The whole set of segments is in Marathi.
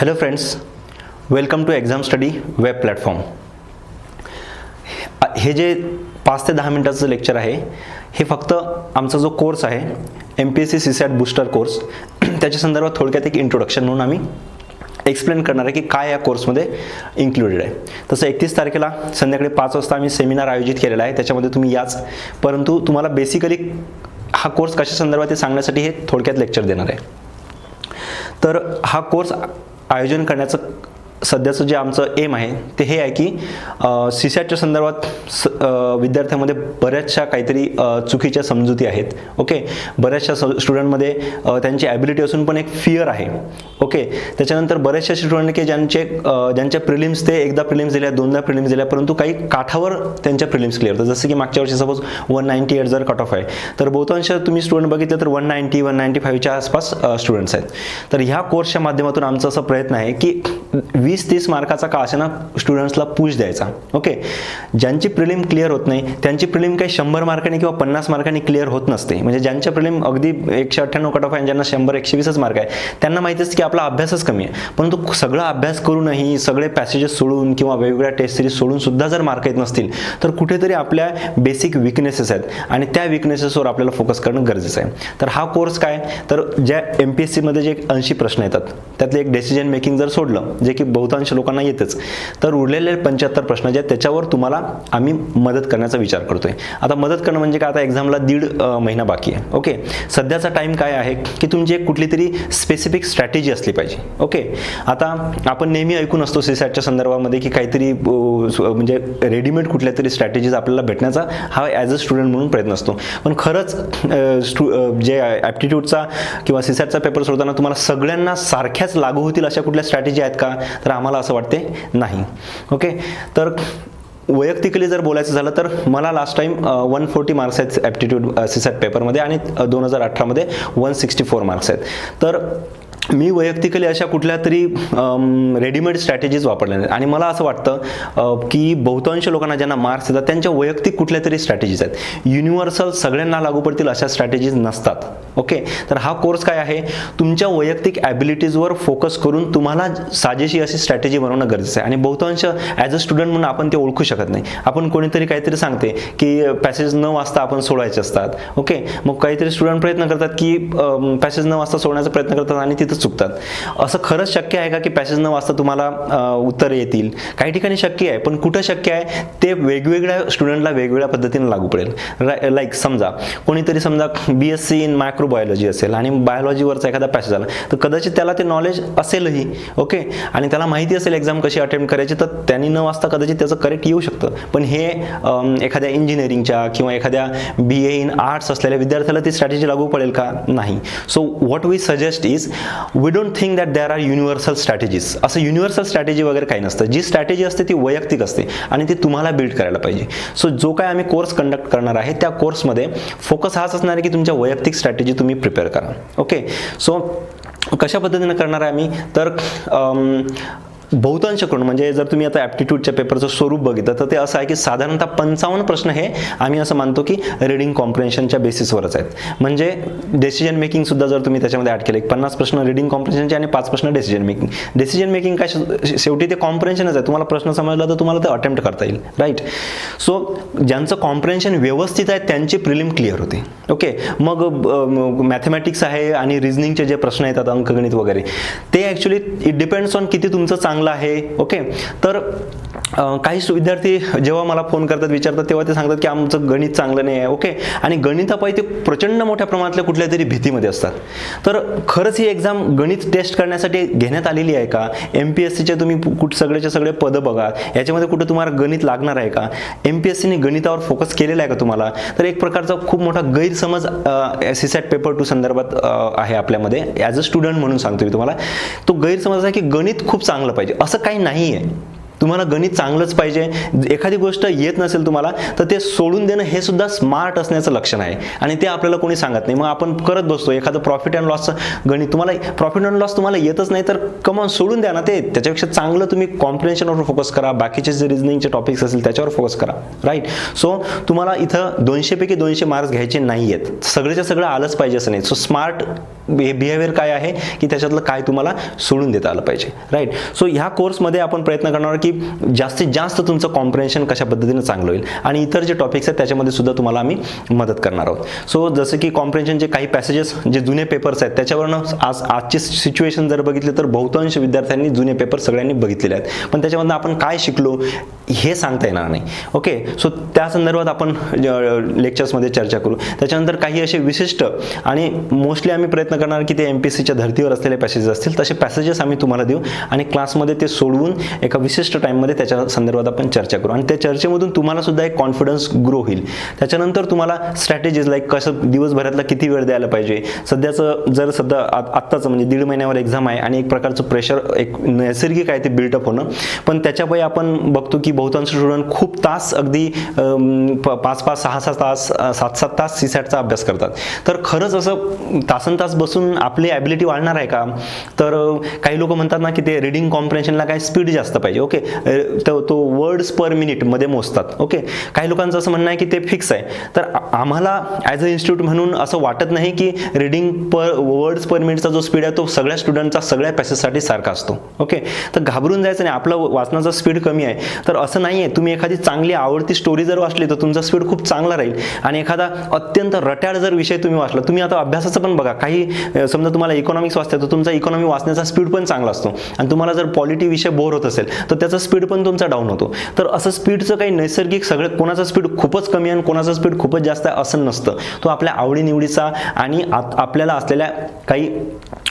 Hello friends welcome to exam study web platform हे जे पाच ते दहा मिनटाचं लेक्चर आहे हे फक्त आमचा जो कोर्स आहे M P S C C SAT booster course त्याच्या संदर्भात थोडक्यात एक इंट्रोडक्शन म्हणून आम्ही एक्सप्लेन करणार आहे की काय या कोर्समध्ये इन्क्लुडेड आहे. तसं एकतीस तारखेला संध्याकाळी पाच वाजता आम्ही सेमिनार आयोजित केलेला आहे त्याच्यामध्ये तुम्ही याच परंतु तुम्हाला बेसिकली हा कोर्स कशा संदर्भात हे सांगण्यासाठी हे थोडक्यात लेक्चर देणार आहे. तर हा कोर्स आयोजन करण्याचं सध्याचं जे आमचं एम आहे ते हे आहे की सी सॅटच्या संदर्भात स विद्यार्थ्यामध्ये विद्यार्थ्यांमध्ये बऱ्याचशा काहीतरी चुकीच्या समजुती आहेत. ओके बऱ्याचशा स स्टुडंटमध्ये त्यांची ॲबिलिटी असून पण एक फिअर आहे. ओके त्याच्यानंतर बऱ्याचशा स्टुडंट की ज्यांचे ज्यांच्या प्रिलिम्स ते एकदा प्रिलिम्स दिल्या दोनदा प्रिलिम्स दिल्या परंतु काही काठावर त्यांच्या प्रिलिम्स क्लिअर होतात. जसं की मागच्या वर्षी सपोज वन नाईन्टी एट जर कट ऑफ आहे तर बहुतांश तुम्ही स्टुडंट बघितलं तर वन नाईन्टी वन नाईन्टी फाईव्हच्या आसपास स्टुडंट्स आहेत. तर ह्या कोर्सच्या माध्यमातून आमचा असा प्रयत्न आहे की वीस तीस मार्काचा का असेना स्टुडंट्सला पुश द्यायचा. ओके ज्यांची प्रिलिम क्लिअर होत नाही त्यांची प्रिलिम काही शंभर मार्कांनी किंवा पन्नास मार्कांनी क्लिअर होत नसते. म्हणजे ज्यांच्या प्रिलिम अगदी एकशे अठ्ठ्याण्णव कट ऑफ आहे ज्यांना शंभर एकशे वीसच मार्क आहे त्यांना माहिती असतं की आपला अभ्यासच कमी आहे. परंतु सगळा अभ्यास करूनही सगळे पॅसेजेस सोडून किंवा वेगवेगळ्या टेस्ट सिरीज सोडून सुद्धा जर मार्क येत नसतील तर कुठेतरी आपल्या बेसिक विकनेसेस आहेत आणि त्या विकनेसेसवर आपल्याला फोकस करणं गरजेचं आहे. तर हा कोर्स काय? तर ज्या एम पी एस सीमध्ये जे ऐंशी प्रश्न येतात त्यातले एक डिसिजन मेकिंग जर सोडलं जे की बहुतांश लोकांना येतच. तर उरलेले पंच्याहत्तर प्रश्न जे आहेत त्याच्यावर तुम्हाला आम्ही मदत करण्याचा विचार करतोय. आता मदत करणं म्हणजे काय? आता एक्झामला दीड महिना बाकी आहे. ओके? सध्याचा टाईम काय आहे? की तुमची एक कुठली तरी स्पेसिफिक स्ट्रॅटेजी असली पाहिजे. ओके? आता आपण नेहमी ऐकून असतो सीसॅटच्या संदर्भामध्ये की काहीतरी म्हणजे रेडीमेड कुठल्या तरी स्ट्रॅटेजीज आपल्याला भेटण्याचा हा ॲज अ स्टुडंट म्हणून प्रयत्न असतो. पण खरंच जे ॲप्टिट्यूडचा किंवा सीसॅटचा पेपर सोडताना तुम्हाला सगळ्यांना सारख्याच लागू होतील अशा कुठल्या स्ट्रॅटेजी आहेत का? तर तर आम्हाला असं वाटते नाही. ओके? तर वैयक्तिकली जर बोलायचं झालं तर मला last time one forty marks आहेत ॲप्टिट्यूड सीसॅट पेपरमध्ये आणि दोन हजार अठरामध्ये वन सिक्स्टी फोर मार्क्स आहेत. तर मी वैयक्तिकली अशा कुठल्या तरी रेडीमेड स्ट्रॅटेजीज वापरल्या नाहीत. आणि मला असं वाटतं की बहुतांश लोकांना ज्यांना मार्क्स येतात त्यांच्या वैयक्तिक कुठल्या तरी स्ट्रॅटेजीज आहेत. युनिव्हर्सल सगळ्यांना लागू पडतील अशा स्ट्रॅटेजीज नसतात. ओके तर हा कोर्स काय आहे? तुमच्या वैयक्तिक ॲबिलिटीजवर फोकस करून तुम्हाला साजेशी अशी स्ट्रॅटेजी बनवणं गरजेचं आहे. आणि बहुतांश ॲज अ स्टुडंट म्हणून आपण ते ओळखू शकत नाही. आपण कोणीतरी काहीतरी सांगते की पॅसेज न वाचता आपण सोडायचे असतात. ओके मग काहीतरी स्टुडंट प्रयत्न करतात की पॅसेज न वाचता सोडण्याचा प्रयत्न करतात आणि तिथं चुकतात. असं खरंच शक्य आहे का की पॅसेज न वाचता तुम्हाला अ, उत्तर येतील? काही ठिकाणी शक्य आहे पण कुठं शक्य आहे? ते वेगवेगळ्या स्टुडंटला वेगवेगळ्या पद्धतीने लागू पडेल. लाईक समजा कोणीतरी समजा B S C in microbiology असेल आणि बायोलॉजीवरचा एखादा पॅसेज आला तर कदाचित त्याला ते नॉलेज असेलही ओके आणि त्याला माहिती असेल एक्झाम कशी अटेम्प्ट करायची तर त्यांनी न वाचता कदाचित त्याचं करेक्ट येऊ शकतं. पण हे एखाद्या इंजिनिअरिंगच्या किंवा एखाद्या बी ए इन आर्ट्स असलेल्या विद्यार्थ्याला ती स्ट्रॅटेजी लागू पडेल का? नाही. So what we suggest is we don't think that there are universal strategies असं युनिव्हर्सल स्ट्रॅटेजी वगैरे काही नसतं. जी स्ट्रॅटेजी असते ती वैयक्तिक असते आणि ती तुम्हाला बिल्ड करायला पाहिजे. सो जो काय आम्ही कोर्स कंडक्ट करणार आहे त्या कोर्समध्ये फोकस हाच असणार आहे की तुमच्या वैयक्तिक स्ट्रॅटेजी तुम्ही प्रिपेअर करा. ओके सो कशा पद्धतीनं करणार आहे आम्ही? तर बहुतांश करून म्हणजे जर तुम्ही आता ॲप्टिट्यूडच्या पेपरचं स्वरूप बघितलं तर ते असं आहे की साधारणतः पंचावन्न प्रश्न हे आम्ही असं मानतो की रिडिंग कॉम्प्रेन्शनच्या बेसिसवरच आहेत. म्हणजे डिसिजन मेकिंग सुद्धा जर तुम्ही त्याच्यामध्ये ॲड केले एक पन्नास प्रश्न रिडिंग कॉम्प्रेन्शनचे आणि पाच प्रश्न डिसिजन मेकिंग डिसिजन मेकिंग काय शेवटी ते कॉम्प्रेन्शनच आहे. तुम्हाला प्रश्न समजला तर तुम्हाला ते अटेम्प्ट करता येईल. राईट सो ज्यांचं कॉम्प्रेन्शन व्यवस्थित आहे त्यांची प्रिलिम क्लिअर होते. ओके मग मॅथमॅटिक्स आहे आणि रिझनिंगचे जे प्रश्न येतात अंकगणित वगैरे ते ॲक्च्युली इट डिपेंड्स ऑन किती तुमचं चांगलं आहे ओके? तर काही विद्यार्थी जेव्हा मला फोन करतात विचारतात तेव्हा ते सांगतात की आमचं गणित चांगलं नाही आहे ओके? आणि गणितापायी ते प्रचंड मोठ्या प्रमाणातल्या कुठल्या तरी भीतीमध्ये असतात. तर खरंच ही एक्झाम गणित टेस्ट करण्यासाठी घेण्यात आलेली आहे का? एम पी एस सीचे तुम्ही कुठं सगळेचे सगळे पदं बघा. याच्यामध्ये कुठं तुम्हाला गणित लागणार आहे का? एम पी एस सीने गणितावर फोकस केलेला आहे का तुम्हाला? तर एक प्रकारचा खूप मोठा गैरसमज सीसॅट पेपर टू संदर्भात आहे आपल्यामध्ये. ॲज अ स्टुडंट म्हणून सांगतो मी तुम्हाला. तो गैरसमज आहे की गणित खूप चांगलं पाहिजे. असं काही नाही आहे तुम्हाला गणित चांगलंच पाहिजे. एखादी गोष्ट येत नसेल तुम्हाला तर ते सोडून देणं हे सुद्धा स्मार्ट असण्याचं लक्षण आहे. आणि ते आपल्याला कोणी सांगत नाही. मग आपण करत बसतो. एखादं प्रॉफिट अँड लॉसचं गणित तुम्हाला प्रॉफिट अँड लॉस तुम्हाला येतच नाही तर कमॉन सोडून द्या ना ते. त्याच्यापेक्षा चांगलं तुम्ही कॉम्प्रिहेन्शनवर फोकस करा. बाकीचे जे रिझनिंगचे टॉपिक्स असतील त्याच्यावर फोकस करा. राईट सो तुम्हाला इथं दोनशेपैकी दोनशे मार्क्स घ्यायचे नाही आहेत सगळेच्या सगळं आलंच पाहिजे असं नाही. सो स्मार्ट बिहेवियर काय आहे? की त्याच्यातलं काय तुम्हाला सोडून देता आलं पाहिजे. राईट सो ह्या कोर्समध्ये आपण प्रयत्न करणार आहोत की जास्तीत जास्त तुमचं कॉम्प्रेन्शन कशा पद्धतीनं चांगलं होईल? आणि इतर जे टॉपिक्स आहेत त्याच्यामध्ये सुद्धा तुम्हाला आम्ही मदत करणार आहोत. सो जसं की कॉम्प्रिहेन्शनचे काही पॅसेजेस जे जुने पेपर्स आहेत त्याच्यावरनं आज आजची सिच्युएशन जर बघितली तर बहुतांश विद्यार्थ्यांनी जुने पेपर सगळ्यांनी बघितलेले आहेत. पण त्याच्यामधनं आपण काय शिकलो हे सांगता येणार नाही. ओके सो त्या संदर्भात आपण लेक्चर्समध्ये चर्चा करू. त्याच्यानंतर काही असे विशिष्ट आणि मोस्टली आम्ही प्रयत्न करणार की ते एम पी सीच्या धर्तीवर असलेले पॅसेजेस असतील तसे पॅसेजेस आम्ही तुम्हाला देऊ आणि क्लासमध्ये ते सोडवून एका विशिष्ट टाईममध्ये त्याच्या संदर्भात आपण चर्चा करू. आणि त्या चर्चेमधून तुम्हाला सुद्धा एक कॉन्फिडन्स ग्रो होईल. त्याच्यानंतर तुम्हाला स्ट्रॅटेजीज लाईक कसं दिवसभरातला किती वेळ द्यायला पाहिजे? सध्याचं जर सध्या आत्ताचं म्हणजे दीड महिन्यावर एक्झाम आहे आणि एक प्रकारचं प्रेशर एक नैसर्गिक आहे ते बिल्टअप होणं. पण त्याच्यापायी आपण बघतो की बहुतांश स्टुडंट खूप तास अगदी प- पाच पाच सहा सहा तास सात सात तास सी सॅटचा अभ्यास करतात. तर खरंच असं तासन तास बसून आपली ॲबिलिटी वाढणार आहे का? तर काही लोक म्हणतात ना की ते रिडिंग कॉम्प्रेन्शनला काय स्पीड जास्त पाहिजे. ओके तो तो वर्ड्स पर मिनिटमध्ये मोजतात ओके काही लोकांचं असं म्हणणं आहे की ते फिक्स आहे. तर आम्हाला ॲज अ इन्स्टिट्यूट म्हणून असं वाटत नाही की रिडिंग पर वर्ड्स पर मिनिटचा जो स्पीड आहे तो सगळ्या स्टुडंटचा सगळ्या पॅसेजसाठी सारखा असतो ओके तर घाबरून जायचं नाही आपलं वाचनाचा स्पीड कमी आहे. तर असं नाही आहे तुम्ही एखादी चांगली आवडती स्टोरी जर वाचली तर तुमचा स्पीड खूप चांगला राहील. आणि एखादा अत्यंत रट्याळ जर विषय तुम्ही वाचला तुम्ही आता अभ्यासाचं पण बघा. काही समजा तुम्हाला इकॉनॉमिक्स वाचते तर तुमचा इकॉनॉमी वाचण्याचा स्पीड पण चांगला असतो. आणि तुम्हाला जर पॉलिटी विषय बोर होत असेल तर त्याचा स्पीड पण तुमचा डाऊन होतो. तर असं स्पीडचं काही नैसर्गिक सगळं कोणाचा स्पीड खूपच कमी आहे आणि कोणाचा स्पीड खूपच जास्त आहे असं नसतं. तो आपल्या आवडीनिवडीचा आणि आपल्याला असलेल्या काही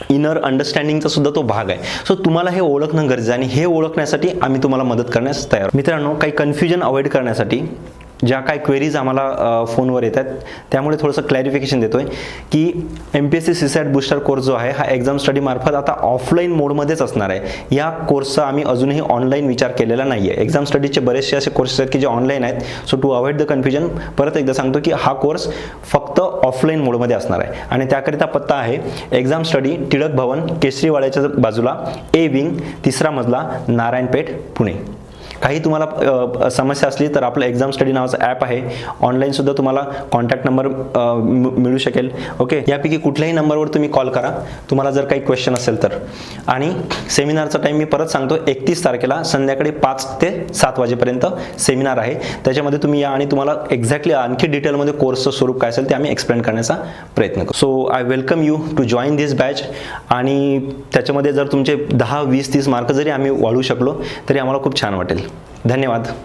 इनर अंडरस्टँडिंगचा सुद्धा तो भाग आहे. सो तुम्हाला हे ओळखणं गरजेचं आहे आणि हे ओळखण्यासाठी आम्ही तुम्हाला मदत करण्यास तयार मित्रांनो काही कन्फ्युजन अवॉइड करण्यासाठी ज्या काही क्वेरीज आम्हाला फोनवर फोनवर येतात त्यामुळे थोडंसं क्लॅरिफिकेशन देतोय की M P S C CSAT booster course जो आहे हा एक्झाम स्टडीमार्फत आता ऑफलाईन मोडमध्येच असणार आहे. या कोर्सचा आम्ही अजूनही ऑनलाईन विचार केलेला नाही आहे एक्झाम स्टडीचे बरेचसे असे कोर्सेस आहेत की जे ऑनलाईन आहेत. So to avoid the confusion परत एकदा सांगतो की हा कोर्स फक्त ऑफलाईन मोडमध्ये असणार आहे. आणि त्याकरिता पत्ता आहे एक्झाम स्टडी टिळक भवन केसरीवाड्याच्या बाजूला ए विंग तिसरा मजला नारायणपेठ पुणे. काही तुम्हाला समस्या असली तर आपलं एक्झाम स्टडी नावाचं ॲप आहे. ऑनलाईनसुद्धा तुम्हाला कॉन्टॅक्ट नंबर मिळू शकेल. ओके यापैकी कुठल्याही नंबरवर तुम्ही कॉल करा. तुम्हाला जर काही क्वेश्चन असेल तर. आणि सेमिनारचा टाईम मी परत सांगतो. एकतीस तारखेला संध्याकाळी पाच ते सात वाजेपर्यंत सेमिनार आहे. त्याच्यामध्ये तुम्ही या आणि तुम्हाला एक्झॅक्टली आणखी डिटेलमध्ये कोर्सचं स्वरूप काय असेल ते आम्ही एक्सप्लेन करण्याचा प्रयत्न करू. So I welcome you to join this batch आणि त्याच्यामध्ये जर तुमचे दहा वीस तीस मार्क जरी आम्ही वाढू शकलो तरी आम्हाला खूप छान वाटेल. धन्यवाद.